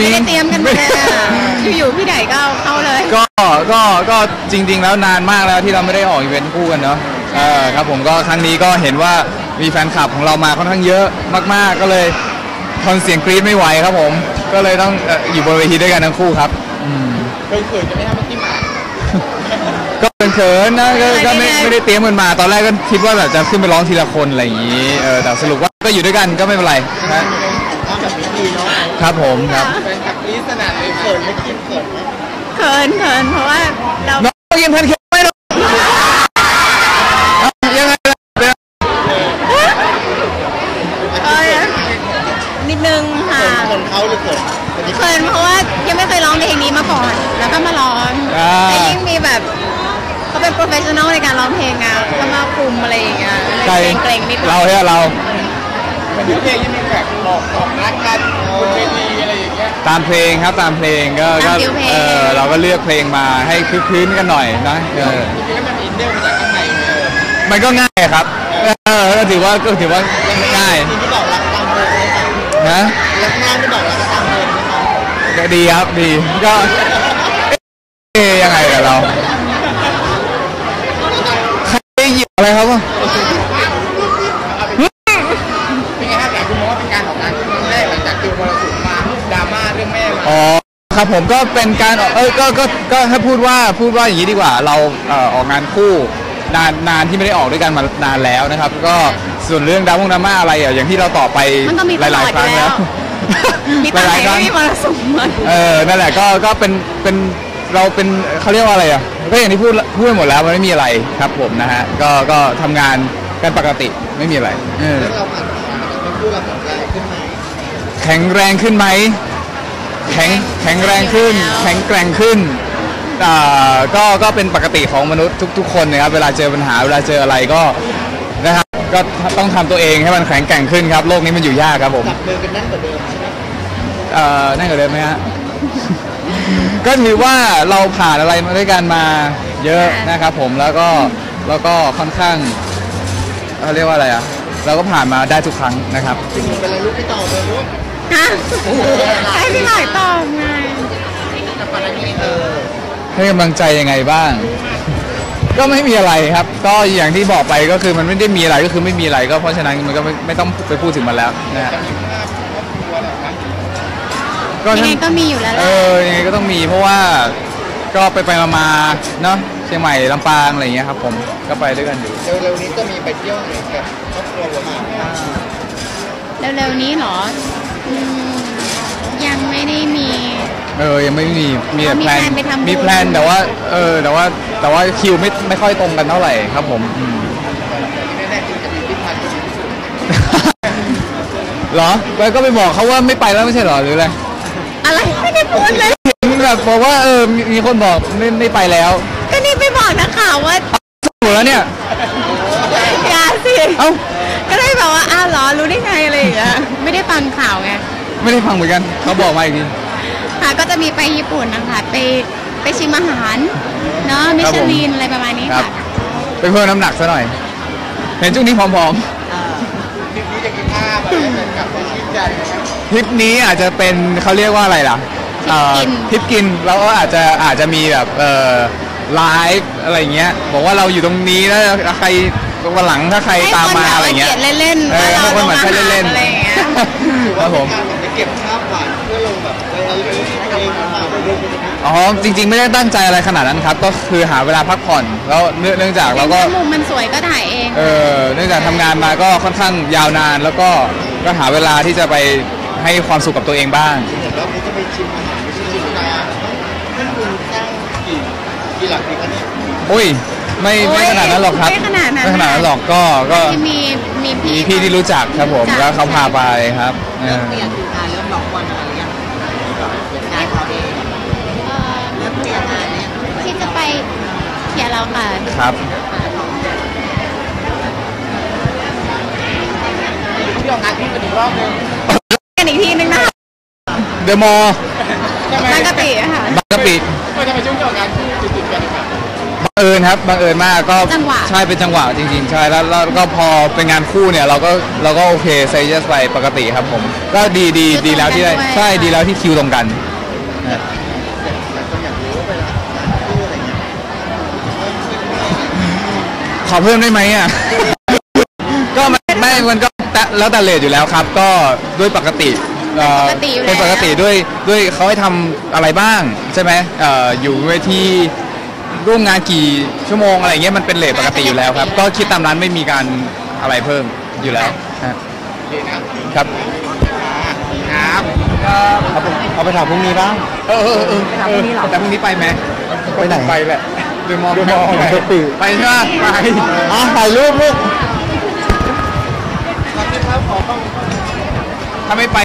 มีไม่ได้เตรียมกันมาเลยอะอยู่ๆพี่ไดก็เอาเข้าเลย ก็ก็ก็จริง ๆ แล้วนานมากแล้วที่เราไม่ได้ออกอีเวนต์คู่กันเนาะเออครับผมก็ครั้งนี้ก็เห็นว่ามีแฟนคลับของเรามาค่อนข้างเยอะมาก ๆ ก็เลยทนเสียงกรี๊ดไม่ไหวครับผม ก็เลยต้องเอ่ออยู่บนเวทีด้วยกันทั้งคู่ครับอืมเคยเขินจะไม่ทำเมื่อกี้หมาก็เขินๆนะก็ก็ไม่ไม่ได้ไม่ได้เตรียมกันมา ตอนแรกก็คิดว่าแบบจะขึ้นไปร้องทีละคนอะไรอย่างนี้เออแต่สรุปว่าก็อยู่ด้วยกันก็ไม่เป็นไรนะ ทำแบบนี้ดีเนาะครับผมครับแฟนคลับกรี๊ดสนั่นเลยเขินไม่คิดเขินไหมเขินเขินเพราะว่าเราน้องกินแพนเค้กไหมน้องเอ้ายังไงล่ะเดี๋ยวเออนิดนึงค่ะเขินเขาหรือเขินคนนี้เขินเพราะว่ายังไม่เคยร้องเพลงนี้มาก่อน แล้วก็มาร้องอ่าแต่ยิ่งมีแบบเขาเป็นโปรเฟชชั่นอลในการร้องเพลงอะก็มาคุมอะไรอย่างเงี้ยใครเกรงๆนิดหน่เราอยเนี่ยเรา เป็นเนื้อเพลงยังมีแบบบอกบอกรักกันบนเวทีอะไรอย่างเงี้ยตามเพลงครับตามเพลงก็ก็เออเราก็เลือกเพลงมาให้คึกคืนกันหน่อยนะเออจริงๆแล้วมันมีอินเนอร์มาจากข้างในเลยมันก็ง่ายครับเออก็ถือว่าก็ถือว่าง่ายทีที่บอกรักตามเพลงไหมครับนะรักหน้าที่บอกรักตามเพลงไหมครับก็ดีครับดีก็เอ๊ะยังไงกับเราใครหยิบอะไรครับวะ เป็นไงครับอยากคุณมองว่าเป็นการออกงานครั้งแรกหลังจากเจอมรสุมมาดราม่าเรื่องแม่มา อ๋อ ครับผมก็เป็นการออกเอ้ยก็ก็ก็ให้พูดว่าพูดว่าอย่างนี้ดีกว่าเราเอ่อออกงานคู่นานนานที่ไม่ได้ออกด้วยกันมานานแล้วนะครับ ก็ส่วนเรื่องดราม่งดราม่าอะไรอะอย่างที่เราตอบไปมันก็มีหลายๆครั้งแล้วมีหตอนไหนลายๆครั้งไม่มีมรสุมเลยเออนั่นแหละก็ก็เป็นเป็นเราเป็นเขาเรียกว่าอะไรอะก็อย่างที่พูดพูดไปหมดแล้วมันไม่มีอะไรครับผมนะฮะก็ก็ทำงานกันปกติไม่มีอะไรเออ แล้วเราผ่านมาเราพูดเราผ่านอะไรขึ้นไหมแข็งแรงขึ้นไหม แข็งแข็งแรงขึ้น แข็งแกร่งขึ้นอ่าก็ก็เป็นปกติของมนุษย์ทุก ๆ คนนะครับเวลาเจอปัญหาเวลาเจออะไรก็นะครับก็ต้องทำตัวเองให้มันแข็งแกร่งขึ้นครับโลกนี้มันอยู่ยากครับผม จับมือกันแน่นกว่าเดิมใช่ไหมเอ่อนั่นก็เลยไหมฮะ ก็ถือว่าเราผ่านอะไรมาด้วยกันมาเยอะนะครับผมแล้วก็แล้วก็ค่อนข้างเขาเรียกว่าอะไรอะ เราก็ผ่านมาได้ทุกครั้งนะครับ จริงๆเป็นอะไรลูกพี่ต่อเลยลูก ฮะให้พี่หน่อยตอบไงกับปารานีเออให้กำลังใจยังไงบ้าง ก็ไม่มีอะไรครับ ก็อย่างที่บอกไปก็คือมันไม่ได้มีอะไรก็คือไม่มีอะไรก็เพราะฉะนั้นมันก็ไม่ไม่ต้องไปพูดถึงมันแล้วนะฮะจะมีภาพครอบครัวเหรอครับก็ยังทั้ไงงก็มีอยู่แล้วแหเอละอยังไงก็ต้องมีเพราะว่าก็ไปไปมาๆเนาะเชียงใหม่ลำปางอะไรอย่างเงี้ยครับ ผมก็ไปด้วยกันอยู่ เร็วๆนี้จะมีไปเที่ยวไหนกับครอบครัวหรือเปล่า เร็วๆนี้เหรออืม ยังไม่ได้มี เออยังไม่มีมีแต่มีแพลนแพลนไปทำบุญ มีแพลนแต่ว่าเออแต่ว่าแต่ว่าคิวไม่ไม่ค่อยตรงกันเท่าไหร่ครับผมอืมที่แน่ๆคือจะมีพิพัฒน์ที่สุดเหรอแล้วก็ไปบอกเขาว่าไม่ไปแล้วไม่ใช่เหรอหรืออะไรอะไรไม่ได้พูดเลย เห็นแบบบอกว่าเออมีมีคนบอกไม่ไม่ไปแล้วก็นี่ไปบอกนักข่าวว่าถูกแล้วเนี่ยอย่าสิ เอ้า ก็ได้แบบว่าอ้าวเหรอรู้ได้ไงอะไรอย่างเงี้ยไม่ได้ฟังข่าวไงไม่ได้ฟังเหมือนกันเขาบอกมาอีกที ค่ะก็จะมีไปญี่ปุ่นนะคะไปไปชิมอาหารเนาะมิชลินอะไรประมาณนี้ครับ ค่ะไปเพิ่มน้ำหนักซะหน่อย เห็นช่วงนี้ผอมทริปนี้จะกินภาพอะไรกันกับในชีวิตใจนะครับๆทริปนี้อาจจะเป็นเขาเรียกว่าอะไรล่ะทริปกินเอ่อทริปกินแล้วก็อาจจะอาจจะมีแบบเอ่อไลฟ์อะไรเงี้ยบอกว่าเราอยู่ตรงนี้แล้วใคร วันหลังถ้าใครให้ตามคนมาแบบอะไรว่าเงี้เขียยนเล่นๆเอว่าอเราให้คนลเหมืงอนอาใช้หารเล่นอะไรอย่างเงี้ยๆครับผมการจะเก็บภาพหวานเพื่อลงแบบเออเองมาอ๋อจริง ๆ ไม่ได้ตั้งใจอะไรขนาดนั้นครับ ก็คือหาเวลาพักผ่อนแล้วเนื่องเนื่องจากเราก็มุมมันสวยก็ถ่ายเองเออเนื่องจากทำงานมาก็ค่อนข้างยาวนาน แล้วก็ก็หาเวลาที่จะไปให้ความสุขกับตัวเองบ้างเห็นแล้วนี้จะไปชิมอาหารไม่ใช่ชิมกาท่านคุณสร้างกี่กี่หลักดีคะเนี่ยอุ้ย ไม่โอ้ไม่ยขนาดนั้นหรอกครับไม่ขนาดนั้น ไม่ขนาดนั้นหรอกก็ก็ ที่มีมีพี่ มีพี่ที่รู้จักครับผมรู้จัแล้วเขาพาไปครับเออเปลี่ยนคืองานเริ่มล็อกวันอะไรยังเป็นงานเขาเองเอ่อเริ่มเปลี่ยนงานเนี่ยที่จะไปเขียนเราค่ะครับที่ออกงานที่เป็นอีกรอบนึงกันอีกทีนึงนะคะเดอะมอลล์ใช่ไหมบางกะปิอะค่ะ บางกะปิไม่ทำไมช่วงที่ออกงานที่ ญญครับบังเอิญมากก็จังหวะ ใช่เป็นจังหวะจริงๆใช่แล้วแล้วก็พอเป็นงานคู่เนี่ยเราก็เราก็โอเคเซย์เยสไปปกติครับผม ก็ดีดีดีแล้วที่ได้ใช่ดีแล้วที่คิวตรงกันแต่คนอยากรู้ว่าเวลาคู่อะไรเงี้ยขอเพิ่มได้ไหมอะ ก็มันไม่มันก็แต่แล้วแต่เลทอยู่แล้วครับ ก็ด้วยปกติเอ่อปกติอยู่แล้ว เป็นปกติด้วยด้วยเขาให้ทำอะไรบ้างใช่ไหมเอ่ออยู่เวที ร่วมงานกี่ชั่วโมงอะไรเงี้ยมันเป็นเลทปกติอยู่แล้วครับ ก็คิดตามนั้นไม่มีการอะไรเพิ่มอยู่แล้วฮะโอเคนะครับครับครับผมเอาไปถามพรุ่งนี้บ้างเออเออเออถามพรุ่งนี้หรอแต่พรุ่งนี้ไปไหมไปไหน ไปแหละเดมองเดอะมอลล์ไปเดอะปีไปใช่ไหมไปอะถ่ายรูปลูกถ้าไม่ไป